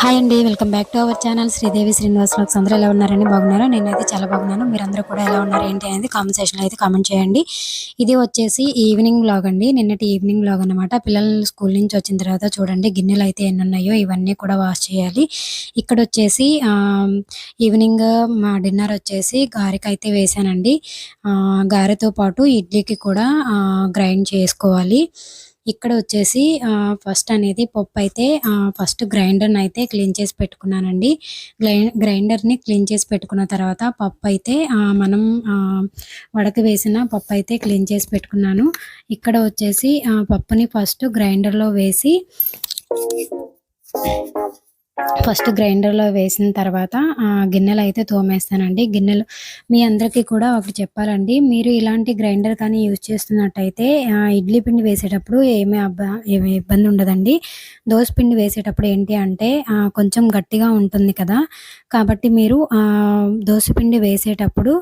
Hi అండి welcome back to our channel Sridevi Srinivas vlogs అందరూ ఎలా ఉన్నారండి? బాగున్నారా? నేనైతే చాలా బాగున్నాను. మీరందరూ కూడా ఎలా ఉన్నారు? ఏంటి అనేది కామెంట్ సెక్షన్లో అయితే కామెంట్ చేయండి. ఇది వచ్చేసి ఈవినింగ్ బ్లాగ్ అండి. నిన్నటి ఈవినింగ్ బ్లాగ్ అనమాట పిల్లలు స్కూల్ నుంచి వచ్చిన తర్వాత చూడండి గిన్నెలు అయితే ఎన్ని ఉన్నాయో ఇవన్నీ కూడా వాష్ చేయాలి. ఇక్కడ వచ్చేసి ఈవినింగ్ మా డిన్నర్ వచ్చేసి గారెకి అయితే వేసానండి. గారెతో పాటు ఇడ్లీకి కూడా గ్రైండ్ చేసుకోవాలి. ఇక్కడ వచ్చేసి ఫస్ట్ అనేది పప్పు అయితే ఫస్ట్ గ్రైండర్ని అయితే క్లీన్ చేసి పెట్టుకున్నానండి. గ్రై గ్రైండర్ని క్లీన్ చేసి పెట్టుకున్న తర్వాత పప్పు అయితే మనం వడక వేసిన పప్పు అయితే క్లీన్ చేసి పెట్టుకున్నాను. ఇక్కడ వచ్చేసి ఆ, పప్పుని ఫస్ట్ గ్రైండర్లో వేసి ఫస్ట్ గ్రైండర్లో వేసిన తర్వాత గిన్నెలు అయితే తోమేస్తానండి. గిన్నెలు మీ అందరికీ కూడా ఒకటి చెప్పాలండి. మీరు ఇలాంటి గ్రైండర్ కానీ యూజ్ చేస్తున్నట్టయితే ఇడ్లీ పిండి వేసేటప్పుడు ఏమీ అబ్బా ఏమీ ఇబ్బంది ఉండదండి. దోశ పిండి వేసేటప్పుడు ఏంటి అంటే కొంచెం గట్టిగా ఉంటుంది కదా. కాబట్టి మీరు దోశ పిండి వేసేటప్పుడు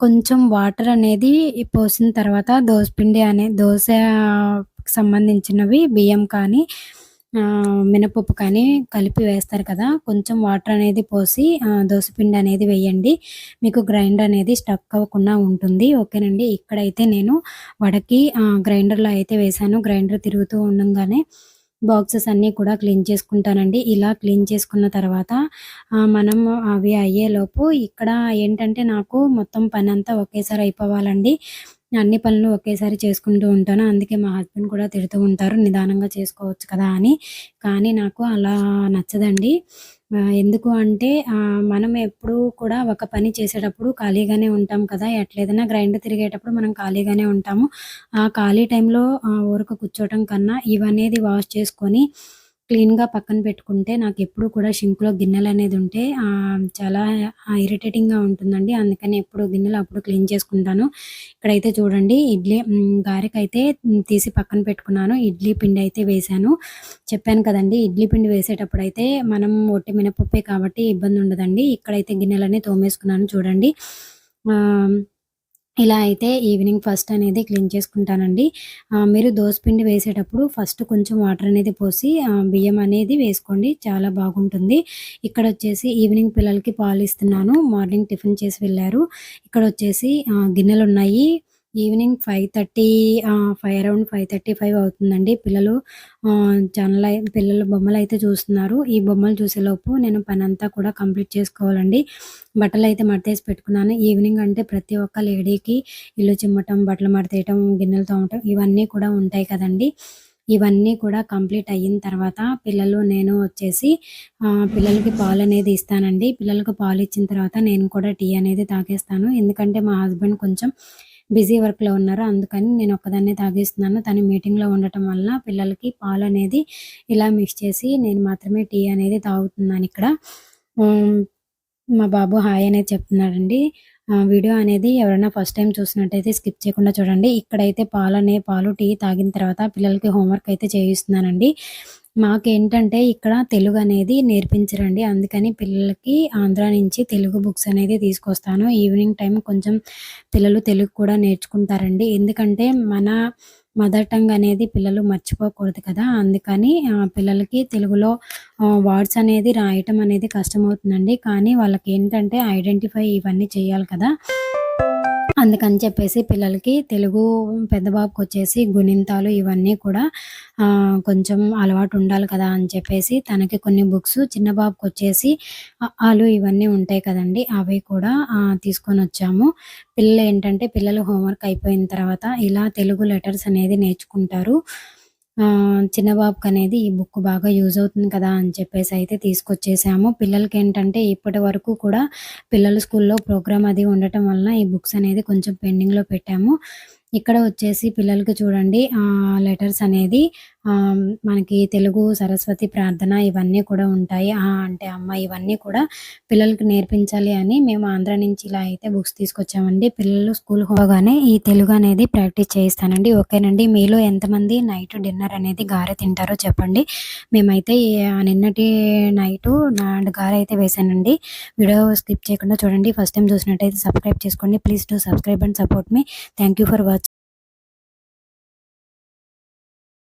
కొంచెం వాటర్ అనేది పోసిన తర్వాత దోశ పిండి అనే దోశ సంబంధించినవి బియ్యం కానీ మినపప్పు కానీ కలిపి వేస్తారు కదా. కొంచెం వాటర్ అనేది పోసి ఆ, దోసపిండి అనేది వేయండి. మీకు గ్రైండర్ అనేది స్టక్ అవ్వకుండా ఉంటుంది. ఓకేనండి? ఇక్కడైతే నేను వడకి గ్రైండర్లో అయితే వేసాను గ్రైండర్ తిరుగుతూ ఉండగానే బాక్సెస్ అన్నీ కూడా క్లీన్ చేసుకుంటానండి. ఇలా క్లీన్ చేసుకున్న తర్వాత మనం అవి అయ్యేలోపు ఇక్కడ ఏంటంటే నాకు మొత్తం పని అంతా ఒకేసారి అయిపోవాలండి. అన్ని పనులు ఒకేసారి చేసుకుంటూ ఉంటాను. అందుకే మా హస్బెండ్ కూడా తిడుతూ ఉంటారు. నిదానంగా చేసుకోవచ్చు కదా అని. కానీ నాకు అలా నచ్చదండి. ఎందుకు అంటే మనం ఎప్పుడూ కూడా ఒక పని చేసేటప్పుడు ఖాళీగానే ఉంటాం కదా. ఎట్లేదైనా గ్రైండ్ తిరిగేటప్పుడు మనం ఖాళీగానే ఉంటాము. ఆ ఖాళీ టైంలో ఊరకు కూర్చోవటం కన్నా ఇవనేది వాష్ చేసుకొని క్లీన్గా పక్కన పెట్టుకుంటే నాకు ఎప్పుడు కూడా షింక్లో గిన్నెలు అనేది ఉంటే చాలా ఇరిటేటింగ్గా ఉంటుందండి. అందుకని ఎప్పుడు గిన్నెలు అప్పుడు క్లీన్ చేసుకుంటాను. ఇక్కడైతే చూడండి ఇడ్లీ గారెకైతే తీసి పక్కన పెట్టుకున్నాను. ఇడ్లీ పిండి అయితే వేశాను. చెప్పాను కదండి ఇడ్లీ పిండి వేసేటప్పుడు అయితే మనం ఒట్టి మినపప్పే కాబట్టి ఇబ్బంది ఉండదండి ఇక్కడైతే గిన్నెలన్నీ తోమేసుకున్నాను చూడండి. ఇలా అయితే ఈవినింగ్ ఫస్ట్ అనేది క్లీన్ చేసుకుంటానండి. మీరు పిండి వేసేటప్పుడు ఫస్ట్ కొంచెం వాటర్ అనేది పోసి బియ్యం అనేది వేసుకోండి. చాలా బాగుంటుంది. ఇక్కడ వచ్చేసి ఈవినింగ్ పిల్లలకి పాలు ఇస్తున్నాను. మార్నింగ్ టిఫిన్ చేసి వెళ్ళారు. ఇక్కడ వచ్చేసి గిన్నెలు ఉన్నాయి evening five thirty five around five thirty five అవుతుందండి. పిల్లలు ఛానల్ పిల్లలు బొమ్మలు అయితే చూస్తున్నారు. ఈ బొమ్మలు చూసేలోపు నేను పని అంతా కూడా కంప్లీట్ చేసుకోవాలండి. బట్టలు అయితే మడతేసి పెట్టుకున్నాను. ఈవినింగ్ అంటే ప్రతి ఒక్క లేడీకి ఇల్లు చిమ్మటం బట్టలు మడతేయటం గిన్నెలు తోమటం ఇవన్నీ కూడా ఉంటాయి కదండి. ఇవన్నీ కూడా కంప్లీట్ అయిన తర్వాత పిల్లలు నేను వచ్చేసి పిల్లలకి పాలు అనేది ఇస్తానండి. పిల్లలకు పాలు ఇచ్చిన తర్వాత నేను కూడా టీ అనేది తాగేస్తాను. ఎందుకంటే మా హస్బెండ్ కొంచెం బిజీ వర్క్లో ఉన్నారు. అందుకని నేను ఒక్కదాన్నే తాగేస్తున్నాను. తను మీటింగ్లో ఉండటం వలన పిల్లలకి పాలు అనేది ఇలా మిక్స్ చేసి నేను మాత్రమే టీ అనేది తాగుతున్నాను ఇక్కడ. మా బాబు హాయ్ అనేది చెప్తున్నాడండి. వీడియో అనేది ఎవరైనా ఫస్ట్ టైం చూసినట్టయితే స్కిప్ చేయకుండా చూడండి. ఇక్కడైతే పాలు అనే పాలు టీ తాగిన తర్వాత పిల్లలకి హోంవర్క్ అయితే చేయిస్తున్నానండి. మాకేంటంటే ఇక్కడ తెలుగు అనేది నేర్పించరండి. అందుకని పిల్లలకి ఆంధ్ర నుంచి తెలుగు బుక్స్ అనేది తీసుకొస్తాను. ఈవినింగ్ టైం కొంచెం పిల్లలు తెలుగు కూడా నేర్చుకుంటారండి. ఎందుకంటే మన మదర్ టంగ్ అనేది పిల్లలు మర్చిపోకూడదు కదా. అందుకని ఆ, పిల్లలకి తెలుగులో వర్డ్స్ అనేది రాయటం అనేది కష్టమవుతుందండి. కానీ వాళ్ళకి ఏంటంటే ఐడెంటిఫై ఇవన్నీ చేయాలి కదా. అందుకని చెప్పేసి పిల్లలకి తెలుగు పెద్ద బాబుకి వచ్చేసి గుణింతాలు ఇవన్నీ కూడా కొంచెం అలవాటు ఉండాలి కదా అని చెప్పేసి తనకి కొన్ని బుక్స్ చిన్న బాబుకి వచ్చేసి ఆలు ఇవన్నీ ఉంటాయి కదండి అవి కూడా తీసుకొని వచ్చాము పిల్లలు ఏంటంటే పిల్లలు హోంవర్క్ అయిపోయిన తర్వాత ఇలా తెలుగు లెటర్స్ అనేది నేర్చుకుంటారు. ఆ, చిన్న అనేది ఈ బుక్ బాగా యూజ్ అవుతుంది కదా అని చెప్పేసి అయితే తీసుకొచ్చేసాము. పిల్లలకి ఏంటంటే ఇప్పటి వరకు కూడా పిల్లల స్కూల్లో ప్రోగ్రామ్ అది ఉండటం వలన ఈ బుక్స్ అనేది కొంచెం పెండింగ్లో పెట్టాము. ఇక్కడ వచ్చేసి పిల్లలకి చూడండి లెటర్స్ అనేది మనకి తెలుగు సరస్వతి ప్రార్థన ఇవన్నీ కూడా ఉంటాయి. అంటే అమ్మ ఇవన్నీ కూడా పిల్లలకి నేర్పించాలి అని మేము ఆంధ్ర నుంచి ఇలా అయితే బుక్స్ తీసుకొచ్చామండి. పిల్లలు స్కూల్ పోగానే ఈ తెలుగు అనేది ప్రాక్టీస్ చేయిస్తానండి. ఓకేనండి మీలో ఎంతమంది నైట్ డిన్నర్ అనేది గారె తింటారో చెప్పండి. మేమైతే నిన్నటి నైట్ నా గారె అయితే వేసానండి. వీడియో స్కిప్ చేయకుండా చూడండి. ఫస్ట్ టైం చూసినట్టయితే సబ్స్క్రైబ్ చేసుకోండి. Please do subscribe and support me. Thank you for watching.